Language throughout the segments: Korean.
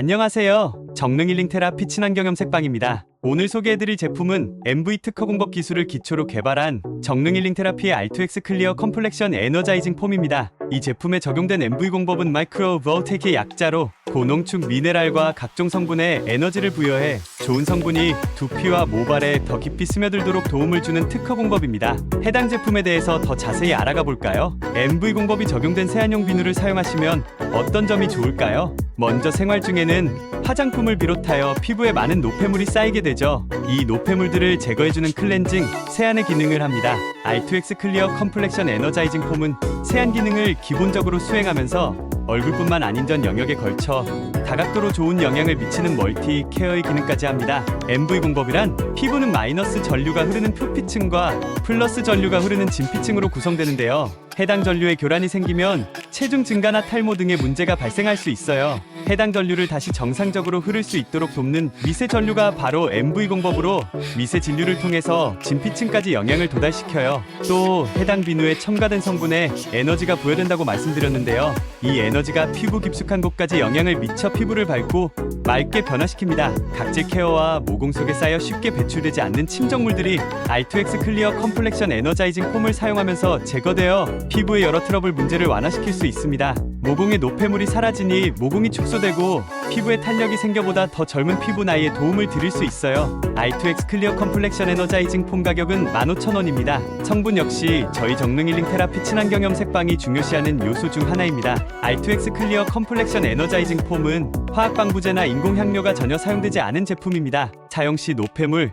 안녕하세요. 친환경 염색빵입니다. 오늘 소개해드릴 제품은 MV 특허 공법 기술을 기초로 개발한 정능 힐링 테라피의 R2X 클리어 컴플렉션 에너자이징 폼입니다. 이 제품에 적용된 MV 공법은 마이크로 볼테이크의 약자로 고농축 미네랄과 각종 성분에 에너지를 부여해 좋은 성분이 두피와 모발에 더 깊이 스며들도록 도움을 주는 특허 공법입니다. 해당 제품에 대해서 더 자세히 알아가 볼까요? MV 공법이 적용된 세안용 비누를 사용하시면 어떤 점이 좋을까요? 먼저 생활 중에는 화장품을 비롯하여 피부에 많은 노폐물이 쌓이게 되죠. 이 노폐물들을 제거해주는 클렌징, 세안의 기능을 합니다. R2X 클리어 컴플렉션 에너자이징 폼은 세안 기능을 기본적으로 수행하면서 얼굴뿐만 아닌 전 영역에 걸쳐 다각도로 좋은 영향을 미치는 멀티 케어의 기능까지 합니다. MV 공법이란 피부는 마이너스 전류가 흐르는 표피층과 플러스 전류가 흐르는 진피층으로 구성되는데요. 해당 전류에 교란이 생기면 체중 증가나 탈모 등의 문제가 발생할 수 있어요. 해당 전류를 다시 정상적으로 흐를 수 있도록 돕는 미세 전류가 바로 MV 공법으로 미세 진류를 통해서 진피층까지 영향을 도달시켜요. 또 해당 비누에 첨가된 성분에 에너지가 부여된다고 말씀드렸는데요. 이 에너지가 피부 깊숙한 곳까지 영향을 미쳐 피부를 밝고 맑게 변화시킵니다. 각질 케어와 모공 속에 쌓여 쉽게 배출되지 않는 침정물들이 R2X 클리어 컴플렉션 에너자이징 폼을 사용하면서 제거되어 피부의 여러 트러블 문제를 완화시킬 수 있습니다. 모공의 노폐물이 사라지니 모공이 축소되고 피부에 탄력이 생겨보다 더 젊은 피부 나이에 도움을 드릴 수 있어요. R2X 클리어 컴플렉션 에너자이징 폼 가격은 15,000원입니다. 성분 역시 저희 정능 힐링 테라피 친환경 염색빵이 중요시하는 요소 중 하나입니다. R2X 클리어 컴플렉션 에너자이징 폼은 화학 방부제나 인공 향료가 전혀 사용되지 않은 제품입니다. 사용 시 노폐물,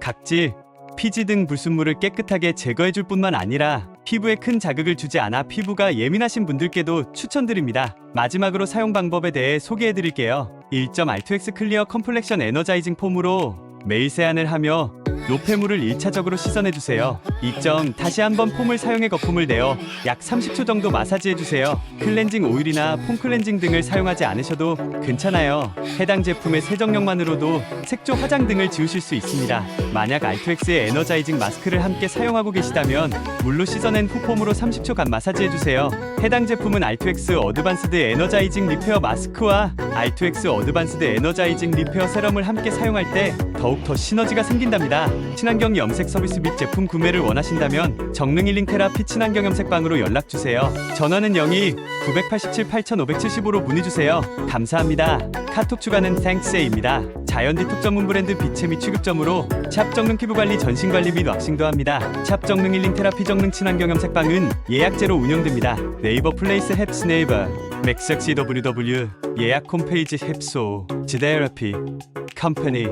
각질, 피지 등 불순물을 깨끗하게 제거해 줄 뿐만 아니라 피부에 큰 자극을 주지 않아 피부가 예민하신 분들께도 추천드립니다. 마지막으로 사용 방법에 대해 소개해 드릴게요. 1.R2X 클리어 컴플렉션 에너자이징 폼으로 매일 세안을 하며 노폐물을 1차적으로 씻어내 주세요. 2점 다시 한번 폼을 사용해 거품을 내어 약 30초 정도 마사지해 주세요. 클렌징 오일이나 폼 클렌징 등을 사용하지 않으셔도 괜찮아요. 해당 제품의 세정력만으로도 색조 화장 등을 지우실 수 있습니다. 만약 R2X의 에너자이징 마스크를 함께 사용하고 계시다면 물로 씻어낸 후 폼으로 30초간 마사지해 주세요. 해당 제품은 R2X 어드밴스드 에너자이징 리페어 마스크와 R2X 어드밴스드 에너자이징 리페어 세럼을 함께 사용할 때 더욱 더 시너지가 생긴답니다. 친환경 염색 서비스 및 제품 구매를 원하신다면 정능 힐링 테라피 친환경 염색방으로 연락 주세요. 전화는 02 987 8575로 문의 주세요. 감사합니다. 카톡 추가는 땡스에입니다. 자연 디톡 전문 브랜드 비체미 취급점으로 샵 정능 피부 관리 전신 관리 및 왁싱도 합니다. 샵 정능 힐링 테라피 정능 친환경 염색방은 예약제로 운영됩니다. 네이버 플레이스 햅스 네이버 맥삭 CWW 예약 홈페이지 햅소 지데라피 컴퍼니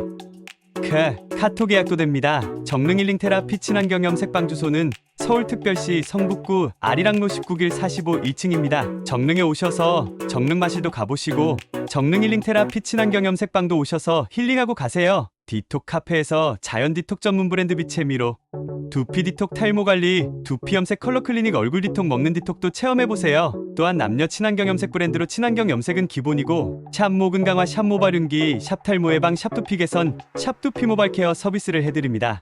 카 카톡 예약도 됩니다. 정능 힐링 테라피 친환경 염색방 주소는 서울특별시 성북구 아리랑로 19길 45 1층입니다. 정능에 오셔서 정능 마실도 가보시고 정능 힐링 테라피 친환경 염색방도 오셔서 힐링하고 가세요. 디톡 카페에서 자연 디톡 전문 브랜드 비체미로 두피 디톡 탈모 관리, 두피 염색 컬러 클리닉 얼굴 디톡 먹는 디톡도 체험해 보세요. 또한 남녀 친환경 염색 브랜드로 친환경 염색은 기본이고 샵 모근 강화 샵 모발윤기, 샵 탈모 예방 샵 두피 개선, 샵 두피 모발 케어 서비스를 해드립니다.